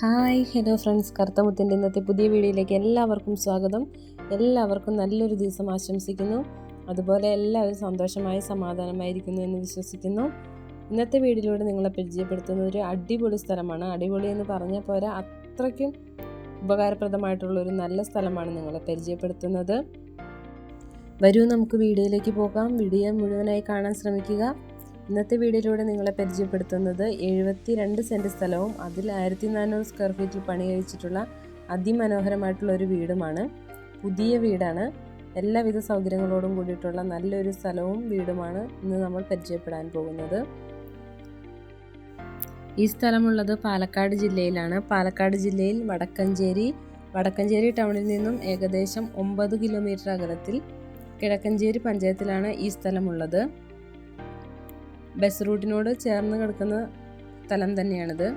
Hi hello friends. കറുത്തമുത്തിന്റെ ഇന്നത്തെ പുതിയ വീഡിയോയിലേക്ക് എല്ലാവർക്കും സ്വാഗതം. എല്ലാവർക്കും നല്ലൊരു ദിവസം ആശംസിക്കുന്നു. അതുപോലെ എല്ലാവരും സന്തോഷമായി സമാധാനമായിരിക്കുന്നു എന്ന് വിശ്വസിക്കുന്നു. ഇന്നത്തെ വീഡിയോയിലൂടെ നിങ്ങളെ പരിചയപ്പെടുത്തുന്ന ഒരു അടിപൊളി സ്ഥലമാണ്. അടിപൊളി എന്ന് പറഞ്ഞാൽ പോരാ അത്രയ്ക്കും ഉപകാരപ്രദമായിട്ടുള്ള ഒരു നല്ല സ്ഥലമാണ് നിങ്ങളെ പരിചയപ്പെടുത്തുന്നത്. വരൂ നമുക്ക് വീഡിയോയിലേക്ക് പോകാം. വീഡിയോ മുഴുവനായി കാണാൻ ശ്രമിക്കുക. ഇന്നത്തെ വീഡിയോയിലൂടെ നിങ്ങളെ പരിചയപ്പെടുത്തുന്നത് എഴുപത്തി രണ്ട് സെന്റ് സ്ഥലവും അതിൽ ആയിരത്തി നാനൂറ് സ്ക്വയർ ഫീറ്റിൽ പണി കഴിച്ചിട്ടുള്ള അതിമനോഹരമായിട്ടുള്ള ഒരു വീടുമാണ്. പുതിയ വീടാണ്. എല്ലാവിധ സൗകര്യങ്ങളോടും കൂടിയിട്ടുള്ള നല്ലൊരു സ്ഥലവും വീടുമാണ് ഇന്ന് നമ്മൾ പരിചയപ്പെടാൻ പോകുന്നത്. ഈ സ്ഥലമുള്ളത് പാലക്കാട് ജില്ലയിലാണ്. പാലക്കാട് ജില്ലയിൽ വടക്കഞ്ചേരി വടക്കഞ്ചേരി ടൗണിൽ നിന്നും ഏകദേശം ഒമ്പത് കിലോമീറ്റർ അകലത്തിൽ കിഴക്കഞ്ചേരി പഞ്ചായത്തിലാണ് ഈ സ്ഥലമുള്ളത്. ബസ് റൂട്ടിനോട് ചേർന്ന് കിടക്കുന്ന സ്ഥലം തന്നെയാണിത്.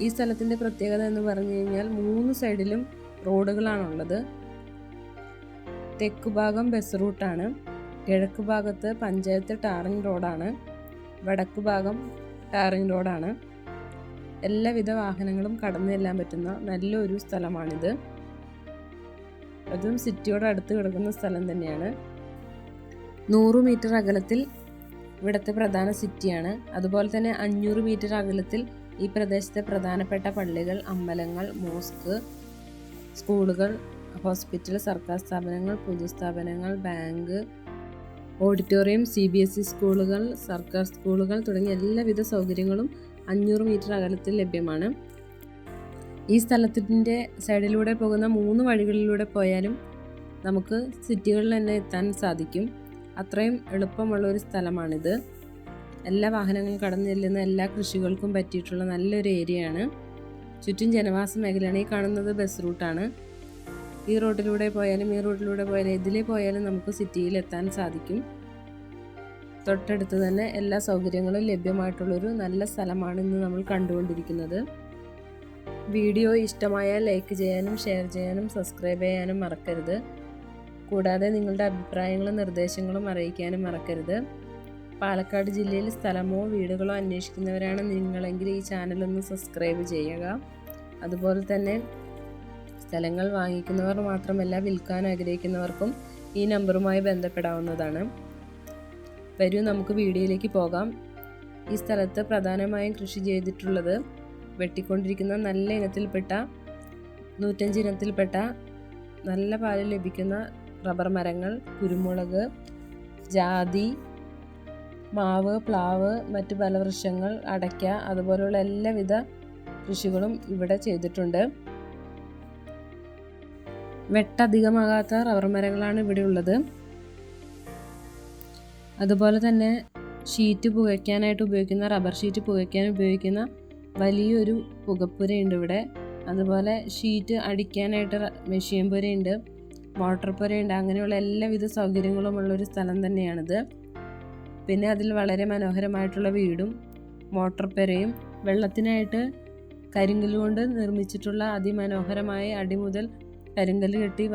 ഈ സ്ഥലത്തിന്റെ പ്രത്യേകത എന്ന് പറഞ്ഞു കഴിഞ്ഞാൽ മൂന്ന് സൈഡിലും റോഡുകളാണുള്ളത്. തെക്ക് ഭാഗം ബസ് റൂട്ടാണ്. കിഴക്ക് ഭാഗത്ത് പഞ്ചായത്ത് ടാറിംഗ് റോഡാണ്. വടക്ക് ഭാഗം ടാറിംഗ് റോഡാണ്. എല്ലാവിധ വാഹനങ്ങളും കടന്നു ചെല്ലാൻ പറ്റുന്ന നല്ലൊരു സ്ഥലമാണിത്. അതും സിറ്റിയോട് അടുത്ത് കിടക്കുന്ന സ്ഥലം തന്നെയാണ്. നൂറ് മീറ്റർ അകലത്തിൽ ഇവിടുത്തെ പ്രധാന സിറ്റിയാണ്. അതുപോലെ തന്നെ അഞ്ഞൂറ് മീറ്റർ അകലത്തിൽ ഈ പ്രദേശത്തെ പ്രധാനപ്പെട്ട പള്ളികൾ അമ്പലങ്ങൾ മോസ്ക് സ്കൂളുകൾ ഹോസ്പിറ്റൽ സർക്കാർ സ്ഥാപനങ്ങൾ പൊതുസ്ഥാപനങ്ങൾ bank auditorium C B S E സ്കൂളുകൾ സർക്കാർ സ്കൂളുകൾ തുടങ്ങിയ എല്ലാവിധ സൗകര്യങ്ങളും അഞ്ഞൂറ് മീറ്റർ അകലത്തിൽ ലഭ്യമാണ്. ഈ സ്ഥലത്തിന്റെ സൈഡിലൂടെ പോകുന്ന മൂന്ന് വഴികളിലൂടെ പോയാലും നമുക്ക് സിറ്റികളിൽ തന്നെ എത്താൻ സാധിക്കും. അത്രയും എളുപ്പമുള്ള ഒരു സ്ഥലമാണിത്. എല്ലാ വാഹനങ്ങളും കടന്നു ചെല്ലുന്ന എല്ലാ കൃഷികൾക്കും പറ്റിയിട്ടുള്ള നല്ലൊരു ഏരിയയാണ്. ചുറ്റും ജനവാസ മേഖലയാണ്. ഈ കാണുന്നത് ബസ് റൂട്ടാണ്. ഈ റോഡിലൂടെ പോയാലും ഈ റോഡിലൂടെ പോയാലും ഇതിലേ പോയാലും നമുക്ക് സിറ്റിയിൽ എത്താൻ സാധിക്കും. തൊട്ടടുത്ത് തന്നെ എല്ലാ സൗകര്യങ്ങളും ലഭ്യമായിട്ടുള്ളൊരു നല്ല സ്ഥലമാണ് ഇന്ന് നമ്മൾ കണ്ടുകൊണ്ടിരിക്കുന്നത്. വീഡിയോ ഇഷ്ടമായാൽ ലൈക്ക് ചെയ്യാനും ഷെയർ ചെയ്യാനും സബ്സ്ക്രൈബ് ചെയ്യാനും മറക്കരുത്. കൂടാതെ നിങ്ങളുടെ അഭിപ്രായങ്ങളും നിർദ്ദേശങ്ങളും അറിയിക്കാനും മറക്കരുത്. പാലക്കാട് ജില്ലയിൽ സ്ഥലമോ വീടുകളോ അന്വേഷിക്കുന്നവരാണ് നിങ്ങളെങ്കിൽ ഈ ചാനലൊന്ന് സബ്സ്ക്രൈബ് ചെയ്യുക. അതുപോലെ തന്നെ സ്ഥലങ്ങൾ വാങ്ങിക്കുന്നവർ മാത്രമല്ല വിൽക്കാൻ ആഗ്രഹിക്കുന്നവർക്കും ഈ നമ്പറുമായി ബന്ധപ്പെടാവുന്നതാണ്. വരൂ നമുക്ക് വീഡിയോയിലേക്ക് പോകാം. ഈ സ്ഥലത്ത് പ്രധാനമായും കൃഷി ചെയ്തിട്ടുള്ളത് വെട്ടിക്കൊണ്ടിരിക്കുന്ന നല്ല ഇനത്തിൽപ്പെട്ട നൂറ്റഞ്ച് ഇനത്തിൽപ്പെട്ട നല്ല പാൽ ലഭിക്കുന്ന റബ്ബർ മരങ്ങൾ കുരുമുളക് ജാതി മാവ് പ്ലാവ് മറ്റ് ഫലവൃക്ഷങ്ങൾ അടയ്ക്ക അതുപോലെയുള്ള എല്ലാവിധ കൃഷികളും ഇവിടെ ചെയ്തിട്ടുണ്ട്. വെട്ടധികമാകാത്ത റബ്ബർ മരങ്ങളാണ് ഇവിടെ ഉള്ളത്. അതുപോലെ തന്നെ ഷീറ്റ് പുകയ്ക്കാനായിട്ട് ഉപയോഗിക്കുന്ന റബ്ബർ ഷീറ്റ് പുകയ്ക്കാൻ ഉപയോഗിക്കുന്ന വലിയൊരു പുകപ്പുരയുണ്ട് ഇവിടെ. അതുപോലെ ഷീറ്റ് അടിക്കാനായിട്ട് മെഷീൻ പുരയുണ്ട്. മോട്ടോർ പുരയുണ്ട്. അങ്ങനെയുള്ള എല്ലാവിധ സൗകര്യങ്ങളും ഒരു സ്ഥലം തന്നെയാണിത്. പിന്നെ അതിൽ വളരെ മനോഹരമായിട്ടുള്ള വീടും മോട്ടോർ പുരയും വെള്ളത്തിനായിട്ട് കരിങ്കല്ല് കൊണ്ട് നിർമ്മിച്ചിട്ടുള്ള അതിമനോഹരമായ അടിമുതൽ കരിങ്കല്ല് കെട്ടി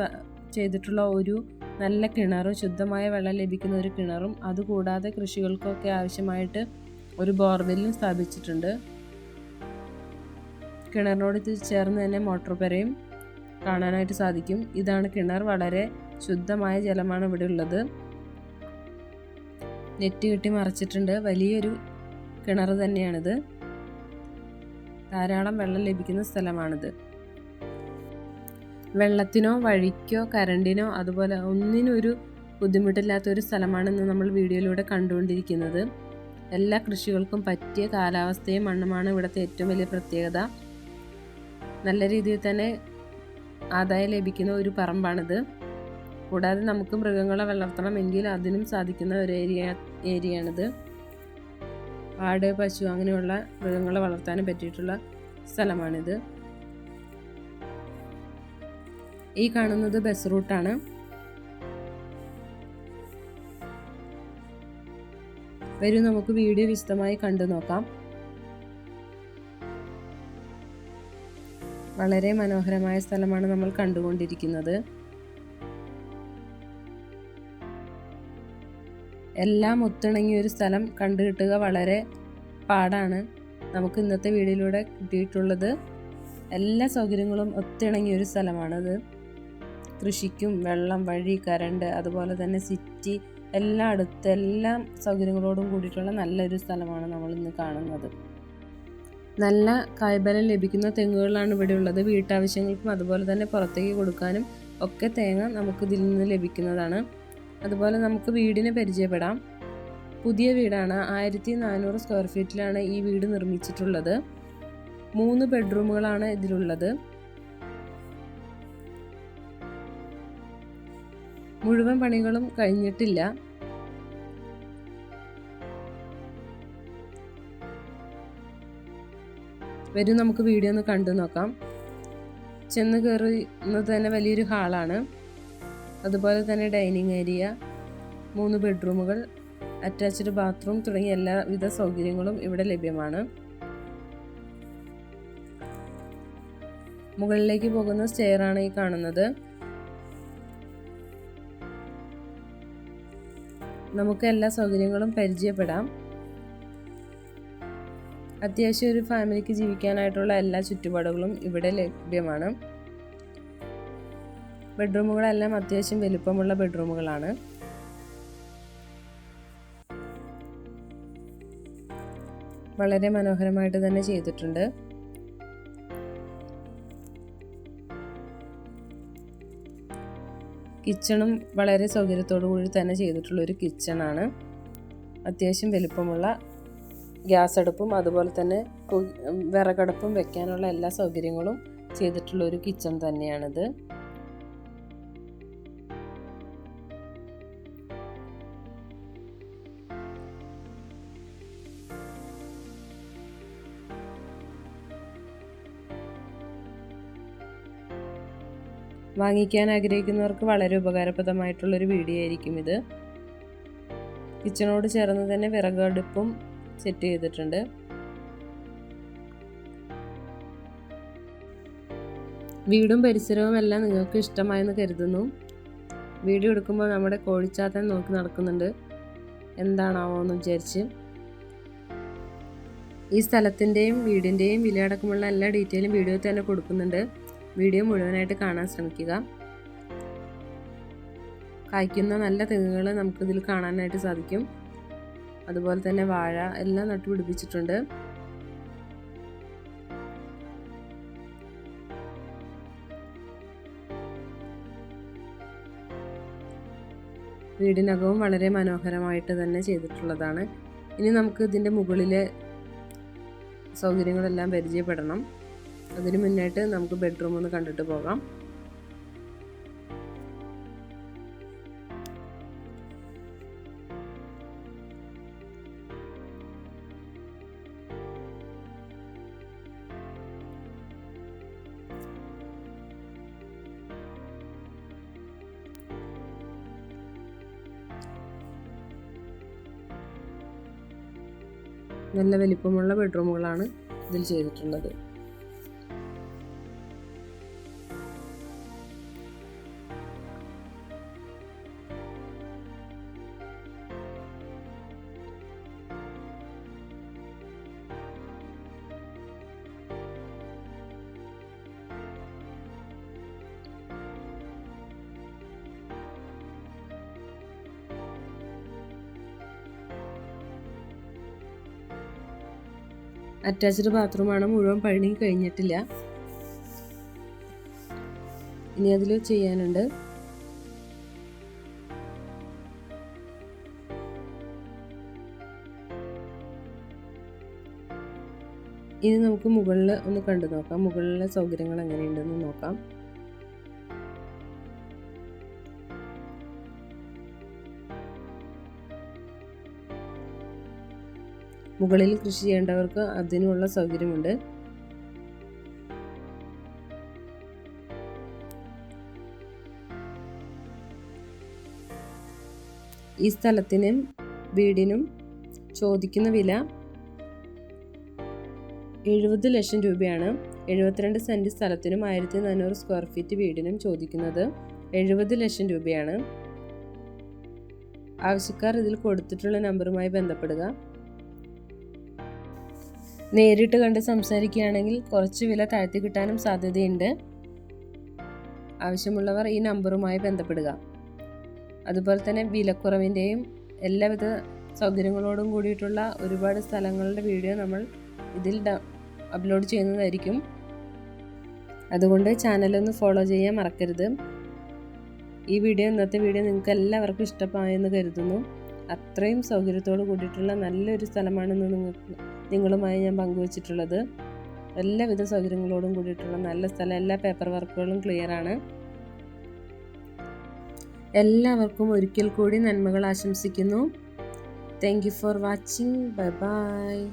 ചെയ്തിട്ടുള്ള ഒരു നല്ല കിണറും ശുദ്ധമായ വെള്ളം ലഭിക്കുന്ന ഒരു കിണറും അതുകൂടാതെ കൃഷികൾക്കൊക്കെ ആവശ്യമായിട്ട് ഒരു ബോർവെല്ലും സ്ഥാപിച്ചിട്ടുണ്ട്. കിണറിനോട് ചേർന്ന് തന്നെ മോട്ടോർ പുരയും കാണാനായിട്ട് സാധിക്കും. ഇതാണ് കിണർ. വളരെ ശുദ്ധമായ ജലമാണ് ഇവിടെ ഉള്ളത്. നെറ്റ് കെട്ടി മറച്ചിട്ടുണ്ട്. വലിയൊരു കിണർ തന്നെയാണിത്. ധാരാളം വെള്ളം ലഭിക്കുന്ന സ്ഥലമാണിത്. വെള്ളത്തിനോ വഴിക്കോ കരണ്ടിനോ അതുപോലെ ഒന്നിനൊരു ബുദ്ധിമുട്ടില്ലാത്ത ഒരു സ്ഥലമാണെന്ന് നമ്മൾ വീഡിയോയിലൂടെ കണ്ടുകൊണ്ടിരിക്കുന്നത്. എല്ലാ കൃഷികൾക്കും പറ്റിയ കാലാവസ്ഥയും മണ്ണുമാണ് ഇവിടുത്തെ ഏറ്റവും വലിയ പ്രത്യേകത. നല്ല രീതിയിൽ തന്നെ ആദായം ലഭിക്കുന്ന ഒരു പറമ്പാണിത്. കൂടാതെ നമുക്ക് മൃഗങ്ങളെ വളർത്തണമെങ്കിൽ അതിനും സാധിക്കുന്ന ഒരു ഏരിയ ഏരിയയാണിത്. ആട് പശു അങ്ങനെയുള്ള മൃഗങ്ങളെ വളർത്താനും പറ്റിയിട്ടുള്ള സ്ഥലമാണിത്. ഈ കാണുന്നത് ബസ് റൂട്ടാണ് വരും നമുക്ക് വീഡിയോ വിശദമായി കണ്ടു നോക്കാം വളരെ മനോഹരമായ സ്ഥലമാണ് നമ്മൾ കണ്ടുകൊണ്ടിരിക്കുന്നത്. എല്ലാം ഒത്തിണങ്ങിയ ഒരു സ്ഥലം കണ്ടു കിട്ടുക വളരെ പാടാണ്. നമുക്ക് ഇന്നത്തെ വീഡിയോയിലൂടെ കിട്ടിയിട്ടുള്ളത് എല്ലാ സൗകര്യങ്ങളും ഒത്തിണങ്ങിയ ഒരു സ്ഥലമാണത്. കൃഷിക്കും വെള്ളം വഴി കരണ്ട് അതുപോലെ തന്നെ സിറ്റി എല്ലാം അടുത്ത് എല്ലാ സൗകര്യങ്ങളോടും കൂടിയിട്ടുള്ള നല്ലൊരു സ്ഥലമാണ് നമ്മൾ ഇന്ന് കാണുന്നത്. നല്ല കായ്ബലം ലഭിക്കുന്ന തെങ്ങുകളാണ് ഇവിടെ ഉള്ളത് വീട്ടാവശ്യങ്ങൾക്കും അതുപോലെ തന്നെ പുറത്തേക്ക് കൊടുക്കാനും ഒക്കെ തേങ്ങ നമുക്ക് ഇതിൽ നിന്ന് ലഭിക്കുന്നതാണ്. അതുപോലെ നമുക്ക് വീടിനെ പരിചയപ്പെടാം. പുതിയ വീടാണ്. ആയിരത്തി നാനൂറ് സ്ക്വയർ ഫീറ്റിലാണ് ഈ വീട് നിർമ്മിച്ചിട്ടുള്ളത്. മൂന്ന് ബെഡ്റൂമുകളാണ് ഇതിലുള്ളത്. മുഴുവൻ പണികളും കഴിഞ്ഞിട്ടില്ല. വരും നമുക്ക് വീഡിയോ ഒന്ന് കണ്ടു നോക്കാം. ചെന്ന് കയറുന്നത് തന്നെ വലിയൊരു ഹാളാണ് അതുപോലെ തന്നെ ഡൈനിങ് ഏരിയ മൂന്ന് ബെഡ്റൂമുകൾ അറ്റാച്ച്ഡ് ബാത്റൂം തുടങ്ങിയ എല്ലാവിധ സൗകര്യങ്ങളും ഇവിടെ ലഭ്യമാണ്. മുകളിലേക്ക് പോകുന്ന സ്റ്റെയർ ആണ് ഈ കാണുന്നത്. നമുക്ക് എല്ലാ സൗകര്യങ്ങളും പരിചയപ്പെടാം. അത്യാവശ്യം ഒരു ഫാമിലിക്ക് ജീവിക്കാനായിട്ടുള്ള എല്ലാ ചുറ്റുപാടുകളും ഇവിടെ ലഭ്യമാണ്. ബെഡ്റൂമുകളെല്ലാം അത്യാവശ്യം വലുപ്പമുള്ള ബെഡ്റൂമുകളാണ്. വളരെ മനോഹരമായിട്ട് തന്നെ ചെയ്തിട്ടുണ്ട്. കിച്ചണും വളരെ സൗകര്യത്തോടു കൂടി തന്നെ ചെയ്തിട്ടുള്ള ഒരു കിച്ചണാണ്. അത്യാവശ്യം വലുപ്പമുള്ള ഗ്യാസ് അടുപ്പും അതുപോലെ തന്നെ വിറകടുപ്പും വെക്കാനുള്ള എല്ലാ സൗകര്യങ്ങളും ചെയ്തിട്ടുള്ള ഒരു കിച്ചൺ തന്നെയാണിത്. വാങ്ങിക്കാൻ ആഗ്രഹിക്കുന്നവർക്ക് വളരെ ഉപകാരപ്രദമായിട്ടുള്ളൊരു വീഡിയോ ആയിരിക്കും ഇത്. കിച്ചണോട് ചേർന്ന് തന്നെ വിറകടുപ്പും സെറ്റ് ചെയ്തിട്ടുണ്ട്. വീടും പരിസരവും എല്ലാം നിങ്ങൾക്ക് ഇഷ്ടമായെന്ന് കരുതുന്നു. വീഡിയോ എടുക്കുമ്പോൾ നമ്മുടെ കോഴിച്ചാത്തൻ നോക്കി നടക്കുന്നുണ്ട്. എന്താണാവോ എന്ന് വിചാരിച്ച്. ഈ സ്ഥലത്തിന്റെയും വീടിന്റെയും വിലയടക്കമുള്ള എല്ലാ ഡീറ്റെയിലും വീഡിയോയിൽ തന്നെ കൊടുക്കുന്നുണ്ട്. വീഡിയോ മുഴുവനായിട്ട് കാണാൻ ശ്രമിക്കുക. കായ്ക്കുന്ന നല്ല തെങ്ങുകൾ നമുക്കിതിൽ കാണാനായിട്ട് സാധിക്കും. അതുപോലെ തന്നെ വാഴ എല്ലാം നട്ടുപിടിപ്പിച്ചിട്ടുണ്ട് വീടിനകവും വളരെ മനോഹരമായിട്ട് തന്നെ ചെയ്തിട്ടുള്ളതാണ്. ഇനി നമുക്ക് ഇതിന്റെ മുകളിലെ സൗകര്യങ്ങളെല്ലാം പരിചയപ്പെടണം. അതിന് മുന്നായിട്ട് നമുക്ക് ബെഡ്റൂം ഒന്ന് കണ്ടിട്ട് പോകാം. നല്ല വലിപ്പമുള്ള ബെഡ്റൂമുകളാണ് ഇതിൽ ചെയ്തിട്ടുള്ളത്. അറ്റാച്ച്ഡ് ബാത്റൂമാണ് മുഴുവൻ പണി കഴിഞ്ഞിട്ടില്ല. ഇനി അതിൽ ചെയ്യാനുണ്ട്. ഇനി നമുക്ക് മുകളിൽ ഒന്ന് കണ്ടു നോക്കാം. മുകളിലെ സൗകര്യങ്ങൾ എങ്ങനെയുണ്ടെന്ന് നോക്കാം. മുകളിൽ കൃഷി ചെയ്യേണ്ടവർക്ക് അതിനുള്ള സൗകര്യമുണ്ട്. ഈ സ്ഥലത്തിനും വീടിനും ചോദിക്കുന്ന വില എഴുപത് ലക്ഷം രൂപയാണ്. എഴുപത്തിരണ്ട് സെന്റ് സ്ഥലത്തിനും ആയിരത്തി നാനൂറ് സ്ക്വയർ ഫീറ്റ് വീടിനും ചോദിക്കുന്നത് എഴുപത് ലക്ഷം രൂപയാണ്. ആവശ്യക്കാർ ഇതിൽ കൊടുത്തിട്ടുള്ള നമ്പറുമായി ബന്ധപ്പെടുക. നേരിട്ട് കണ്ട് സംസാരിക്കുകയാണെങ്കിൽ കുറച്ച് വില താഴ്ത്തി കിട്ടാനും സാധ്യതയുണ്ട്. ആവശ്യമുള്ളവർ ഈ നമ്പറുമായി ബന്ധപ്പെടുക. അതുപോലെ തന്നെ വിലക്കുറവിന്റെയും എല്ലാവിധ സൗകര്യങ്ങളോടും കൂടിയിട്ടുള്ള ഒരുപാട് സ്ഥലങ്ങളുടെ വീഡിയോ നമ്മൾ ഇതിൽ അപ്ലോഡ് ചെയ്യുന്നതായിരിക്കും. അതുകൊണ്ട് ചാനലൊന്ന് ഫോളോ ചെയ്യാൻ മറക്കരുത്. ഈ വീഡിയോ ഇന്നത്തെ വീഡിയോ നിങ്ങൾക്ക് എല്ലാവർക്കും ഇഷ്ടമായെന്ന് കരുതുന്നു. അത്രയും സൗകര്യത്തോട് കൂടിയിട്ടുള്ള നല്ലൊരു സ്ഥലമാണെന്ന് നിങ്ങൾക്ക് നിങ്ങളുമായി ഞാൻ പങ്കുവച്ചിട്ടുള്ളത്. എല്ലാവിധ സൗകര്യങ്ങളോടും കൂടിയിട്ടുള്ള നല്ല സ്ഥലം എല്ലാ പേപ്പർ വർക്കുകളും ക്ലിയർ ആണ്. എല്ലാവർക്കും ഒരിക്കൽ കൂടി നന്മകൾ ആശംസിക്കുന്നു. Thank you for watching bye bye